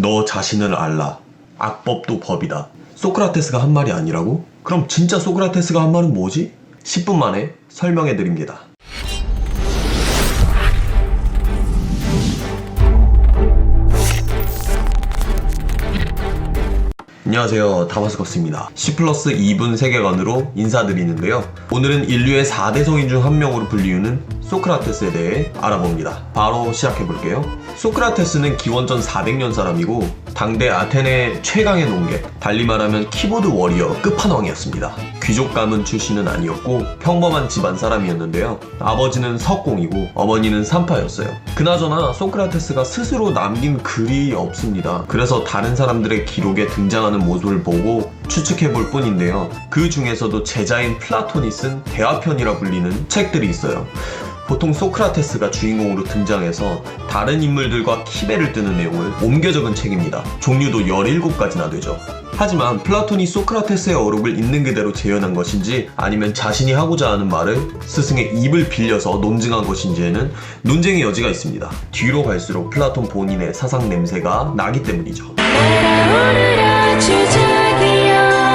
너 자신을 알라. 악법도 법이다. 소크라테스가 한 말이 아니라고? 그럼 진짜 소크라테스가 한 말은 뭐지? 10분 만에 설명해 드립니다. 안녕하세요. 다마스커스입니다. C 플러스 2분 세계관으로 인사드리는데요. 오늘은 인류의 4대 성인 중 한 명으로 불리우는 소크라테스에 대해 알아봅니다. 바로 시작해 볼게요. 소크라테스는 기원전 400년 사람이고 당대 아테네 최강의 농객, 달리 말하면 키보드 워리어 끝판왕이었습니다. 귀족 가문 출신은 아니었고 평범한 집안 사람이었는데요. 아버지는 석공이고 어머니는 산파였어요. 그나저나 소크라테스가 스스로 남긴 글이 없습니다. 그래서 다른 사람들의 기록에 등장하는 모습을 보고 추측해 볼 뿐인데요. 그 중에서도 제자인 플라톤이 쓴 대화편이라 불리는 책들이 있어요. 보통 소크라테스가 주인공으로 등장해서 다른 인물들과 키배를 뜨는 내용을 옮겨 적은 책입니다. 종류도 17가지나 되죠. 하지만 플라톤이 소크라테스의 어록을 있는 그대로 재현한 것인지 아니면 자신이 하고자 하는 말을 스승의 입을 빌려서 논증한 것인지에는 논쟁의 여지가 있습니다. 뒤로 갈수록 플라톤 본인의 사상 냄새가 나기 때문이죠.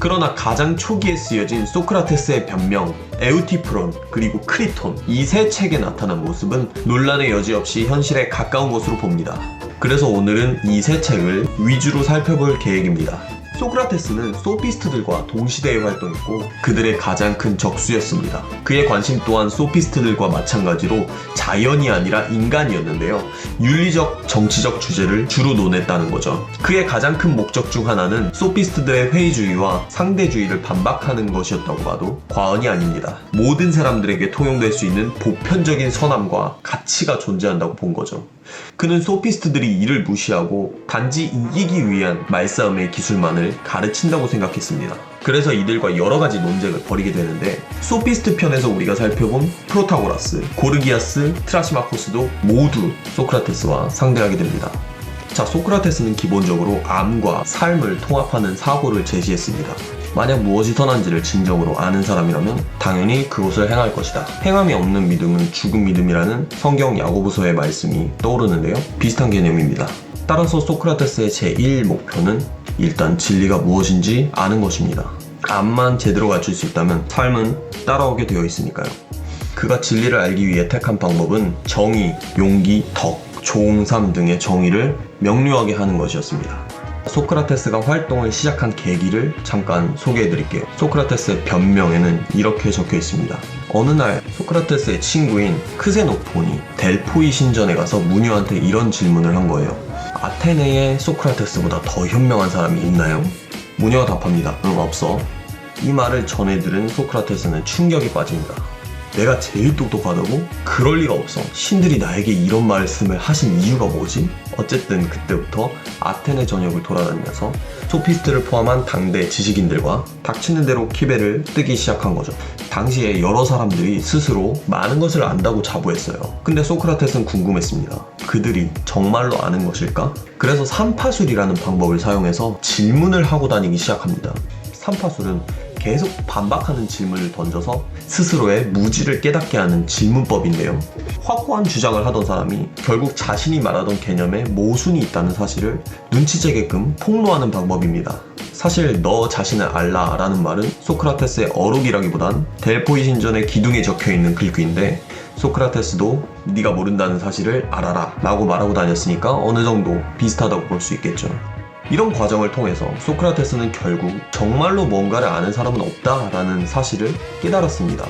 그러나 가장 초기에 쓰여진 소크라테스의 변명, 에우티프론, 그리고 크리톤 이 세 책에 나타난 모습은 논란의 여지 없이 현실에 가까운 것으로 봅니다. 그래서 오늘은 이 세 책을 위주로 살펴볼 계획입니다. 소크라테스는 소피스트들과 동시대에 활동했고 그들의 가장 큰 적수였습니다. 그의 관심 또한 소피스트들과 마찬가지로 자연이 아니라 인간이었는데요. 윤리적, 정치적 주제를 주로 논했다는 거죠. 그의 가장 큰 목적 중 하나는 소피스트들의 회의주의와 상대주의를 반박하는 것이었다고 봐도 과언이 아닙니다. 모든 사람들에게 통용될 수 있는 보편적인 선함과 가치가 존재한다고 본 거죠. 그는 소피스트들이 이를 무시하고 단지 이기기 위한 말싸움의 기술만을 가르친다고 생각했습니다. 그래서 이들과 여러 가지 논쟁을 벌이게 되는데 소피스트 편에서 우리가 살펴본 프로타고라스, 고르기아스, 트라시마코스도 모두 소크라테스와 상대하게 됩니다. 자, 소크라테스는 기본적으로 암과 삶을 통합하는 사고를 제시했습니다. 만약 무엇이 선한지를 진정으로 아는 사람이라면 당연히 그것을 행할 것이다. 행함이 없는 믿음은 죽은 믿음이라는 성경 야고보서의 말씀이 떠오르는데요. 비슷한 개념입니다. 따라서 소크라테스의 제1 목표는 일단 진리가 무엇인지 아는 것입니다. 암만 제대로 갖출 수 있다면 삶은 따라오게 되어 있으니까요. 그가 진리를 알기 위해 택한 방법은 정의, 용기, 덕, 삶 등의 정의를 명료하게 하는 것이었습니다. 소크라테스가 활동을 시작한 계기를 잠깐 소개해 드릴게요. 소크라테스의 변명에는 이렇게 적혀 있습니다. 어느 날 소크라테스의 친구인 크세노폰이 델포이 신전에 가서 무녀한테 이런 질문을 한 거예요. 아테네의 소크라테스보다 더 현명한 사람이 있나요? 무녀가 답합니다. 응, 없어. 이 말을 전해 들은 소크라테스는 충격에 빠집니다. 내가 제일 똑똑하다고? 그럴 리가 없어. 신들이 나에게 이런 말씀을 하신 이유가 뭐지? 어쨌든 그때부터 아테네 전역을 돌아다니면서 소피스트를 포함한 당대 지식인들과 닥치는 대로 키베를 뜨기 시작한 거죠. 당시에 여러 사람들이 스스로 많은 것을 안다고 자부했어요. 근데 소크라테스는 궁금했습니다. 그들이 정말로 아는 것일까? 그래서 삼파술이라는 방법을 사용해서 질문을 하고 다니기 시작합니다. 삼파술은 계속 반박하는 질문을 던져서 스스로의 무지를 깨닫게 하는 질문법인데요. 확고한 주장을 하던 사람이 결국 자신이 말하던 개념에 모순이 있다는 사실을 눈치채게끔 폭로하는 방법입니다. 사실 너 자신을 알라 라는 말은 소크라테스의 어록이라기보단 델포이 신전의 기둥에 적혀 있는 글귀인데 소크라테스도 네가 모른다는 사실을 알아라 라고 말하고 다녔으니까 어느 정도 비슷하다고 볼 수 있겠죠. 이런 과정을 통해서 소크라테스는 결국 정말로 뭔가를 아는 사람은 없다라는 사실을 깨달았습니다.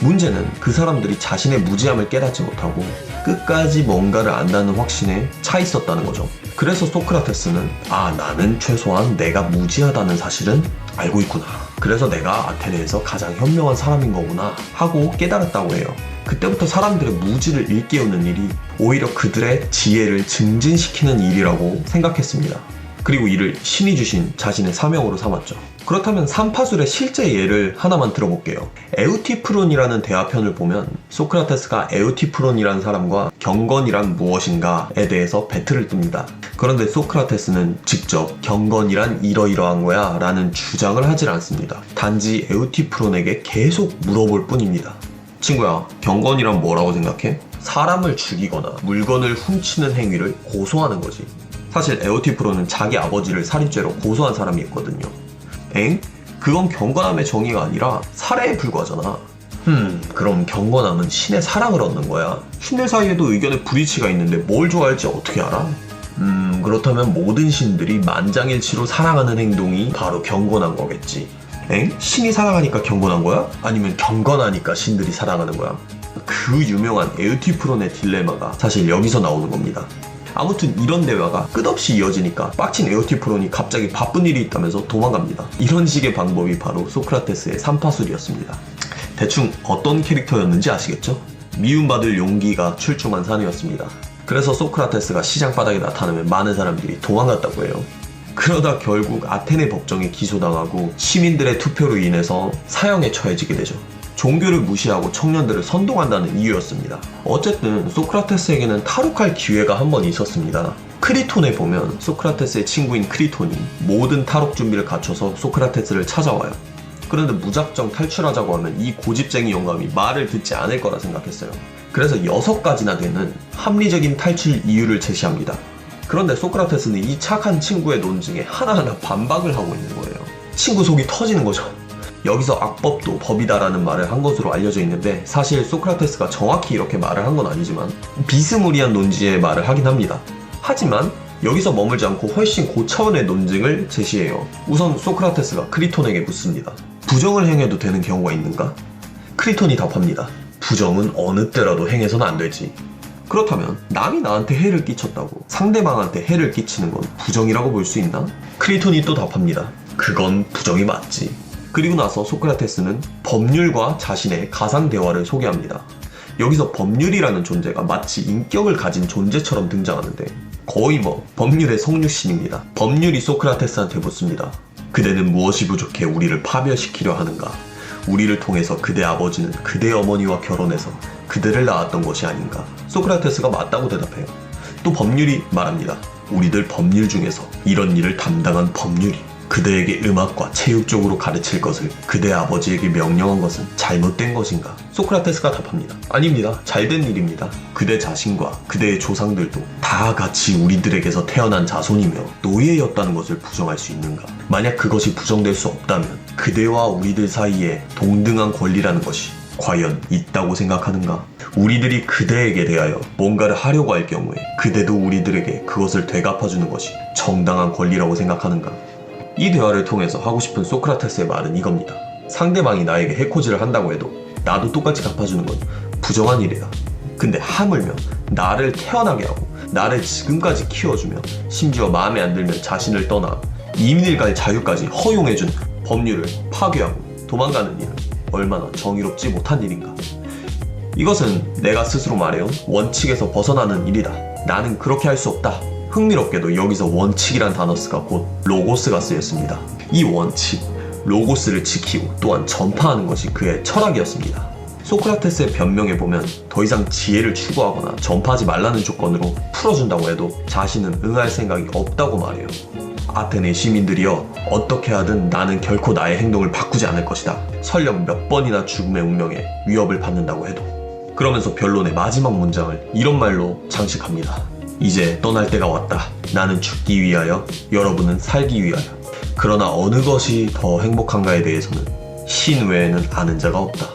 문제는 그 사람들이 자신의 무지함을 깨닫지 못하고 끝까지 뭔가를 안다는 확신에 차 있었다는 거죠. 그래서 소크라테스는 아 나는 최소한 내가 무지하다는 사실은 알고 있구나. 그래서 내가 아테네에서 가장 현명한 사람인 거구나 하고 깨달았다고 해요. 그때부터 사람들의 무지를 일깨우는 일이 오히려 그들의 지혜를 증진시키는 일이라고 생각했습니다. 그리고 이를 신이 주신 자신의 사명으로 삼았죠. 그렇다면 삼파술의 실제 예를 하나만 들어볼게요. 에우티프론이라는 대화편을 보면 소크라테스가 에우티프론이라는 사람과 경건이란 무엇인가에 대해서 배틀을 뜹니다. 그런데 소크라테스는 직접 경건이란 이러이러한 거야 라는 주장을 하질 않습니다. 단지 에우티프론에게 계속 물어볼 뿐입니다. 친구야, 경건이란 뭐라고 생각해? 사람을 죽이거나 물건을 훔치는 행위를 고소하는 거지. 사실 에오티 프로는 자기 아버지를 살인죄로 고소한 사람이 있거든요. 엥? 그건 경건함의 정의가 아니라 살해에 불과하잖아. 음, 그럼 경건함은 신의 사랑을 얻는 거야. 신들 사이에도 의견의 불이치가 있는데 뭘 좋아할지 어떻게 알아? 음, 그렇다면 모든 신들이 만장일치로 사랑하는 행동이 바로 경건한 거겠지. 엥? 신이 사랑하니까 경건한 거야? 아니면 경건하니까 신들이 사랑하는 거야? 그 유명한 에우티프론의 딜레마가 사실 여기서 나오는 겁니다. 아무튼 이런 대화가 끝없이 이어지니까 빡친 에오티프론이 갑자기 바쁜 일이 있다면서 도망갑니다. 이런 식의 방법이 바로 소크라테스의 삼파술이었습니다. 대충 어떤 캐릭터였는지 아시겠죠? 미움받을 용기가 출중한 사내였습니다. 그래서 소크라테스가 시장 바닥에 나타나면 많은 사람들이 도망갔다고 해요. 그러다 결국 아테네 법정에 기소당하고 시민들의 투표로 인해서 사형에 처해지게 되죠. 종교를 무시하고 청년들을 선동한다는 이유였습니다. 어쨌든 소크라테스에게는 탈옥할 기회가 한 번 있었습니다. 크리톤에 보면 소크라테스의 친구인 크리톤이 모든 탈옥 준비를 갖춰서 소크라테스를 찾아와요. 그런데 무작정 탈출하자고 하면 이 고집쟁이 영감이 말을 듣지 않을 거라 생각했어요. 그래서 여섯 가지나 되는 합리적인 탈출 이유를 제시합니다. 그런데 소크라테스는 이 착한 친구의 논증에 하나하나 반박을 하고 있는 거예요. 친구 속이 터지는 거죠. 여기서 악법도 법이다라는 말을 한 것으로 알려져 있는데 사실 소크라테스가 정확히 이렇게 말을 한 건 아니지만 비스무리한 논지의 말을 하긴 합니다. 하지만 여기서 머물지 않고 훨씬 고차원의 논증을 제시해요. 우선 소크라테스가 크리톤에게 묻습니다. 부정을 행해도 되는 경우가 있는가? 크리톤이 답합니다. 부정은 어느 때라도 행해서는 안 되지. 그렇다면 남이 나한테 해를 끼쳤다고 상대방한테 해를 끼치는 건 부정이라고 볼 수 있나? 크리톤이 또 답합니다. 그건 부정이 맞지. 그리고 나서 소크라테스는 법률과 자신의 가상 대화를 소개합니다. 여기서 법률이라는 존재가 마치 인격을 가진 존재처럼 등장하는데 거의 뭐 법률의 성육신입니다. 법률이 소크라테스한테 묻습니다. 그대는 무엇이 부족해 우리를 파멸시키려 하는가? 우리를 통해서 그대 아버지는 그대 어머니와 결혼해서 그대를 낳았던 것이 아닌가? 소크라테스가 맞다고 대답해요. 또 법률이 말합니다. 우리들 법률 중에서 이런 일을 담당한 법률이 그대에게 음악과 체육 쪽으로 가르칠 것을 그대 아버지에게 명령한 것은 잘못된 것인가? 소크라테스가 답합니다. 아닙니다. 잘된 일입니다. 그대 자신과 그대의 조상들도 다 같이 우리들에게서 태어난 자손이며 노예였다는 것을 부정할 수 있는가? 만약 그것이 부정될 수 없다면 그대와 우리들 사이에 동등한 권리라는 것이 과연 있다고 생각하는가? 우리들이 그대에게 대하여 뭔가를 하려고 할 경우에 그대도 우리들에게 그것을 되갚아주는 것이 정당한 권리라고 생각하는가? 이 대화를 통해서 하고 싶은 소크라테스의 말은 이겁니다. 상대방이 나에게 해코지를 한다고 해도 나도 똑같이 갚아주는 건 부정한 일이다. 근데 하물며 나를 태어나게 하고 나를 지금까지 키워주며 심지어 마음에 안 들면 자신을 떠나 갈 자유까지 허용해준 법률을 파괴하고 도망가는 일은 얼마나 정의롭지 못한 일인가. 이것은 내가 스스로 말해온 원칙에서 벗어나는 일이다. 나는 그렇게 할 수 없다. 흥미롭게도 여기서 원칙이란 단어스가 곧 로고스가 쓰였습니다. 이 원칙, 로고스를 지키고 또한 전파하는 것이 그의 철학이었습니다. 소크라테스의 변명에 보면 더 이상 지혜를 추구하거나 전파하지 말라는 조건으로 풀어준다고 해도 자신은 응할 생각이 없다고 말해요. 아테네 시민들이여 어떻게 하든 나는 결코 나의 행동을 바꾸지 않을 것이다. 설령 몇 번이나 죽음의 운명에 위협을 받는다고 해도. 그러면서 변론의 마지막 문장을 이런 말로 장식합니다. 이제 떠날 때가 왔다. 나는 죽기 위하여, 여러분은 살기 위하여. 그러나 어느 것이 더 행복한가에 대해서는 신 외에는 아는 자가 없다.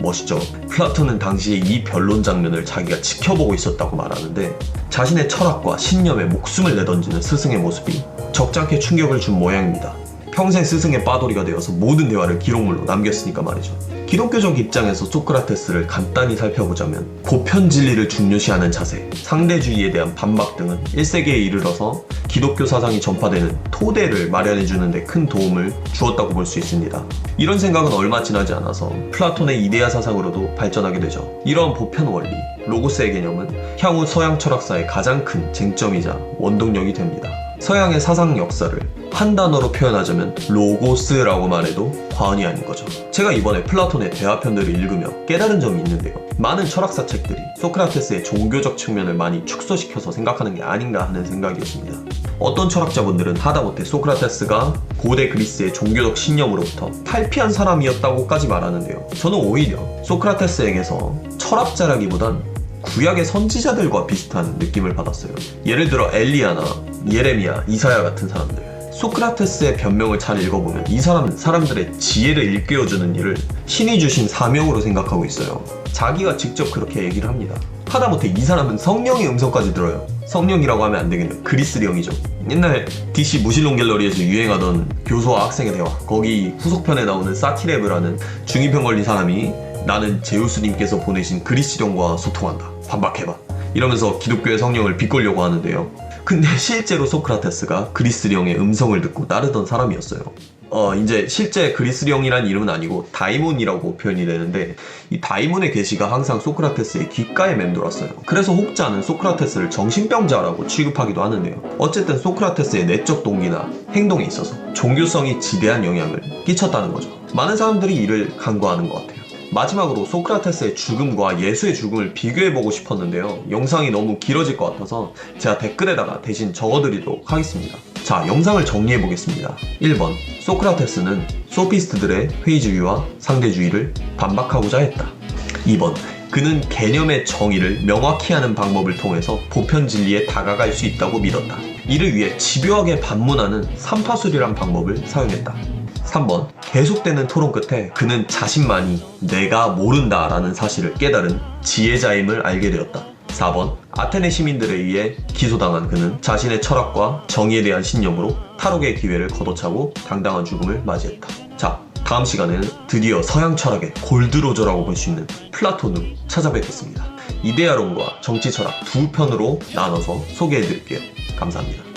멋있죠? 플라톤은 당시에 이 변론 장면을 자기가 지켜보고 있었다고 말하는데 자신의 철학과 신념에 목숨을 내던지는 스승의 모습이 적잖게 충격을 준 모양입니다. 평생 스승의 빠돌이가 되어서 모든 대화를 기록물로 남겼으니까 말이죠. 기독교적 입장에서 소크라테스를 간단히 살펴보자면 보편 진리를 중요시하는 자세, 상대주의에 대한 반박 등은 1세기에 이르러서 기독교 사상이 전파되는 토대를 마련해주는 데 큰 도움을 주었다고 볼 수 있습니다. 이런 생각은 얼마 지나지 않아서 플라톤의 이데아 사상으로도 발전하게 되죠. 이러한 보편 원리, 로고스의 개념은 향후 서양 철학사의 가장 큰 쟁점이자 원동력이 됩니다. 서양의 사상 역사를 한 단어로 표현하자면 로고스라고 말해도 과언이 아닌 거죠. 제가 이번에 플라톤의 대화편들을 읽으며 깨달은 점이 있는데요. 많은 철학사 책들이 소크라테스의 종교적 측면을 많이 축소시켜서 생각하는 게 아닌가 하는 생각이었습니다. 어떤 철학자분들은 하다못해 소크라테스가 고대 그리스의 종교적 신념으로부터 탈피한 사람이었다고까지 말하는데요. 저는 오히려 소크라테스에게서 철학자라기보단 구약의 선지자들과 비슷한 느낌을 받았어요. 예를 들어 엘리야나 예레미야, 이사야 같은 사람들. 소크라테스의 변명을 잘 읽어보면 이 사람은 사람들의 지혜를 일깨워주는 일을 신이 주신 사명으로 생각하고 있어요. 자기가 직접 그렇게 얘기를 합니다. 하다못해 이 사람은 성령의 음성까지 들어요. 성령이라고 하면 안 되겠네요. 그리스령이죠. 옛날 DC 무실론 갤러리에서 유행하던 교수와 학생의 대화. 거기 후속편에 나오는 사티레브라는 중이병 걸린 사람이 나는 제우스님께서 보내신 그리스령과 소통한다. 반박해봐. 이러면서 기독교의 성령을 비꼴려고 하는데요. 근데 실제로 소크라테스가 그리스령의 음성을 듣고 따르던 사람이었어요. 어, 이제 실제 그리스령이란 이름은 아니고 다이몬이라고 표현이 되는데 이 다이몬의 계시가 항상 소크라테스의 귓가에 맴돌았어요. 그래서 혹자는 소크라테스를 정신병자라고 취급하기도 하는데요. 어쨌든 소크라테스의 내적 동기나 행동에 있어서 종교성이 지대한 영향을 끼쳤다는 거죠. 많은 사람들이 이를 간과하는 것 같아요. 마지막으로 소크라테스의 죽음과 예수의 죽음을 비교해보고 싶었는데요. 영상이 너무 길어질 것 같아서 제가 댓글에다가 대신 적어드리도록 하겠습니다. 자, 영상을 정리해보겠습니다. 1번. 소크라테스는 소피스트들의 회의주의와 상대주의를 반박하고자 했다. 2번. 그는 개념의 정의를 명확히 하는 방법을 통해서 보편 진리에 다가갈 수 있다고 믿었다. 이를 위해 집요하게 반문하는 삼파술이란 방법을 사용했다. 3번 계속되는 토론 끝에 그는 자신만이 내가 모른다라는 사실을 깨달은 지혜자임을 알게 되었다. 4번 아테네 시민들에 의해 기소당한 그는 자신의 철학과 정의에 대한 신념으로 탈옥의 기회를 걷어차고 당당한 죽음을 맞이했다. 자, 다음 시간에는 드디어 서양 철학의 골드로저라고 볼 수 있는 플라톤을 찾아뵙겠습니다. 이데아론과 정치 철학 두 편으로 나눠서 소개해드릴게요. 감사합니다.